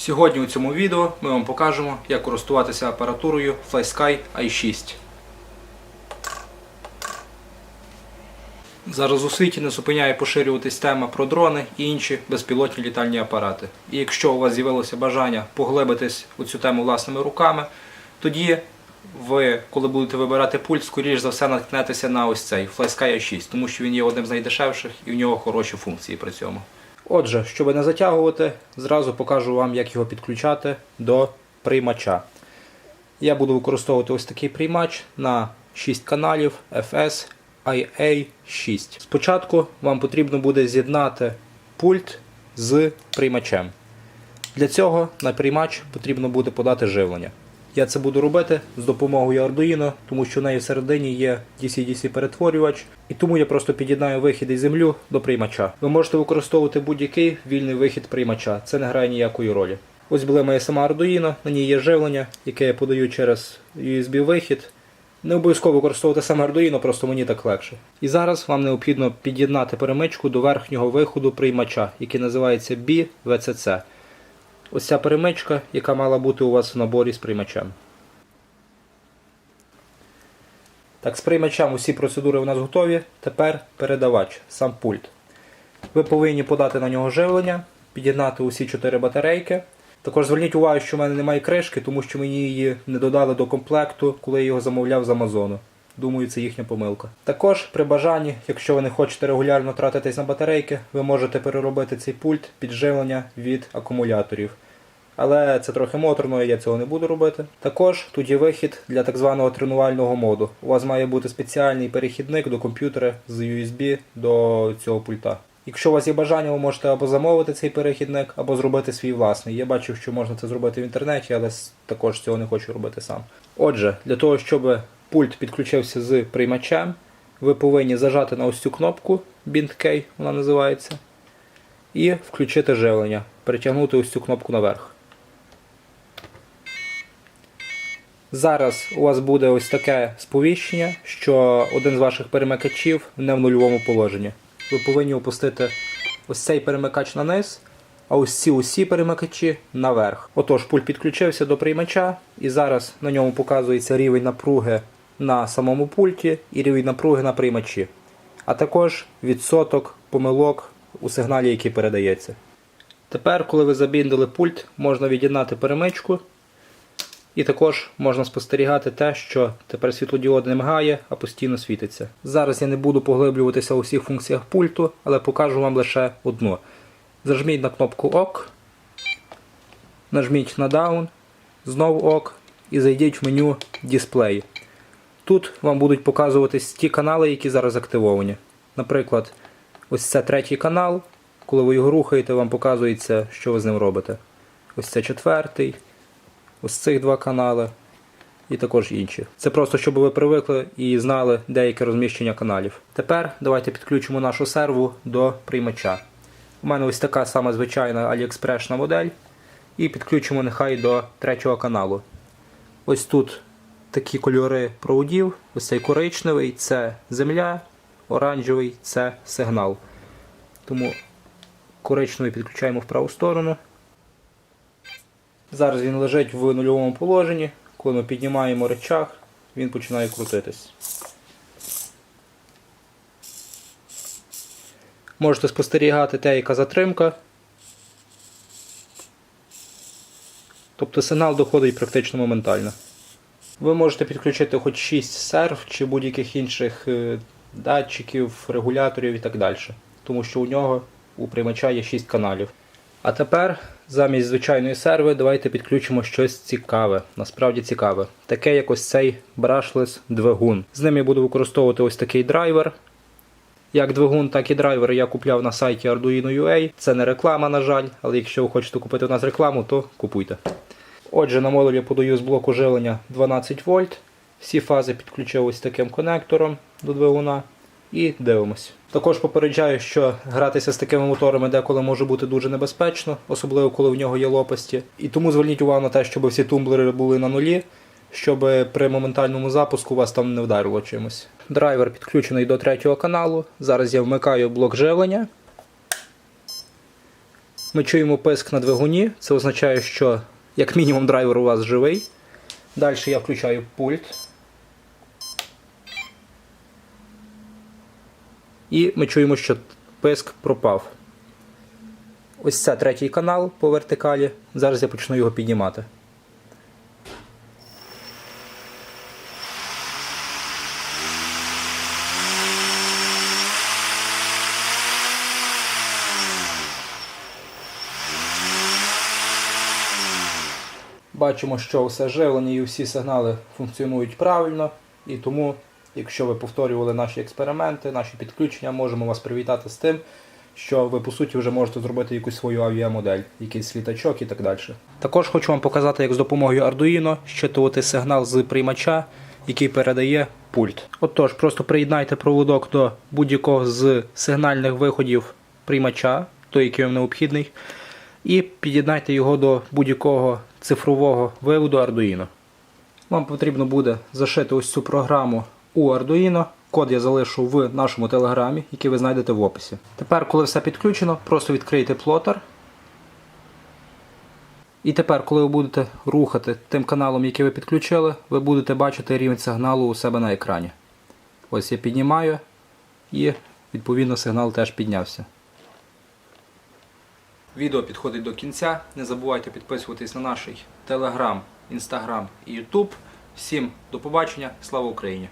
Сьогодні у цьому відео ми вам покажемо, як користуватися апаратурою FlySky i6. Зараз у світі не зупиняє поширюватись тема про дрони і інші безпілотні літальні апарати. І якщо у вас з'явилося бажання поглибитись у цю тему власними руками, тоді ви, коли будете вибирати пульт, скоріш за все наткнетеся на ось цей FlySky i6, тому що він є одним з найдешевших і в нього хороші функції при цьому. Отже, щоб не затягувати, зразу покажу вам, як його підключати до приймача. Я буду використовувати ось такий приймач на 6 каналів FS IA6. Спочатку вам потрібно буде з'єднати пульт з приймачем. Для цього на приймач потрібно буде подати живлення. Я це буду робити з допомогою Arduino, тому що в неї всередині є DC-DC перетворювач, і тому я просто під'єднаю вихід із землю до приймача. Ви можете використовувати будь-який вільний вихід приймача, це не грає ніякої ролі. Ось була моя сама Arduino, на ній є живлення, яке я подаю через USB-вихід. Не обов'язково використовувати саме Arduino, просто мені так легше. І зараз вам необхідно під'єднати перемичку до верхнього виходу приймача, який називається BVCC. Ось ця перемичка, яка мала бути у вас в наборі з приймачем. Так, з приймачем усі процедури у нас готові. Тепер передавач, сам пульт. Ви повинні подати на нього живлення, під'єднати усі 4 батарейки. Також зверніть увагу, що в мене немає кришки, тому що мені її не додали до комплекту, коли я його замовляв з Амазону. Думаю, це їхня помилка. Також при бажанні, якщо ви не хочете регулярно тратитись на батарейки, ви можете переробити цей пульт під живлення від акумуляторів. Але це трохи моторно, і я цього не буду робити. Також тут є вихід для так званого тренувального моду. У вас має бути спеціальний перехідник до комп'ютера з USB до цього пульта. Якщо у вас є бажання, ви можете або замовити цей перехідник, або зробити свій власний. Я бачив, що можна це зробити в інтернеті, але також цього не хочу робити сам. Отже, для того, щоб пульт підключився з приймачем, ви повинні зажати на ось цю кнопку Bind K, вона називається, і включити живлення, перетягнути ось цю кнопку наверх. Зараз у вас буде ось таке сповіщення, що один з ваших перемикачів не в нульовому положенні. Ви повинні опустити ось цей перемикач на низ, а ось ці усі перемикачі наверх. Отож, пульт підключився до приймача, і зараз на ньому показується рівень напруги на самому пульті і рівень напруги на приймачі, а також відсоток помилок у сигналі, який передається. Тепер, коли ви забіндили пульт, можна від'єднати перемичку. І також можна спостерігати те, що тепер світлодіод не мигає, а постійно світиться. Зараз я не буду поглиблюватися у всіх функціях пульту, але покажу вам лише одну. Зажміть на кнопку ОК, нажміть на Down, знову ОК і зайдіть в меню Display. Тут вам будуть показуватись ті канали, які зараз активовані. Наприклад, ось це третій канал. Коли ви його рухаєте, вам показується, що ви з ним робите. Ось це четвертий ось цих два канали і також інші. Це просто щоб ви привикли і знали деяке розміщення каналів. Тепер давайте підключимо нашу серву до приймача. У мене ось така сама звичайна аліекспрешна модель. І підключимо нехай до третього каналу. Ось тут такі кольори проводів. Ось цей коричневий це земля, оранжевий це сигнал. Тому коричневий підключаємо в праву сторону. Зараз він лежить в нульовому положенні. Коли ми піднімаємо речах, він починає крутитись. Можете спостерігати те, яка затримка. Тобто сигнал доходить практично моментально. Ви можете підключити хоч 6 серв чи будь-яких інших е, датчиків, регуляторів і так далі. Тому що у нього у приймача є 6 каналів. А тепер замість звичайної серви давайте підключимо щось цікаве, насправді цікаве. Таке як ось цей brushless двигун. З ним я буду використовувати ось такий драйвер. Як двигун, так і драйвер я купляв на сайті Arduino.ua. Це не реклама, на жаль, але якщо ви хочете купити у нас рекламу, то купуйте. Отже, на модулі подаю з блоку живлення 12 вольт. Всі фази підключив ось таким конектором до двигуна. І дивимось. Також попереджаю, що гратися з такими моторами деколи може бути дуже небезпечно, особливо коли в нього є лопасті. І тому зверніть увагу на те, щоб всі тумблери були на нулі, щоб при моментальному запуску вас там не вдарило чимось. Драйвер підключений до третього каналу. Зараз я вмикаю блок живлення. Ми чуємо писк на двигуні. Це означає, що як мінімум драйвер у вас живий. Далі я включаю пульт. І ми чуємо, що писк пропав. Ось це третій канал по вертикалі. Зараз я почну його піднімати. Бачимо, що все живлення і всі сигнали функціонують правильно, і тому, якщо ви повторювали наші експерименти, наші підключення, можемо вас привітати з тим, що ви по суті вже можете зробити якусь свою авіамодель, якийсь літачок і так далі. Також хочу вам показати, як з допомогою Arduino щитувати сигнал з приймача, який передає пульт. Отож, просто приєднайте проводок до будь-якого з сигнальних виходів приймача, той, який вам необхідний, і під'єднайте його до будь-якого цифрового виводу Arduino. Вам потрібно буде зашити ось цю програму у Arduino. Код я залишу в нашому телеграмі, який ви знайдете в описі. Тепер, коли все підключено, просто відкрийте плотер. І тепер, коли ви будете рухати тим каналом, який ви підключили, ви будете бачити рівень сигналу у себе на екрані. Ось я піднімаю і відповідно сигнал теж піднявся. Відео підходить до кінця. Не забувайте підписуватись на наш телеграм, інстаграм і ютуб. Всім до побачення. Слава Україні!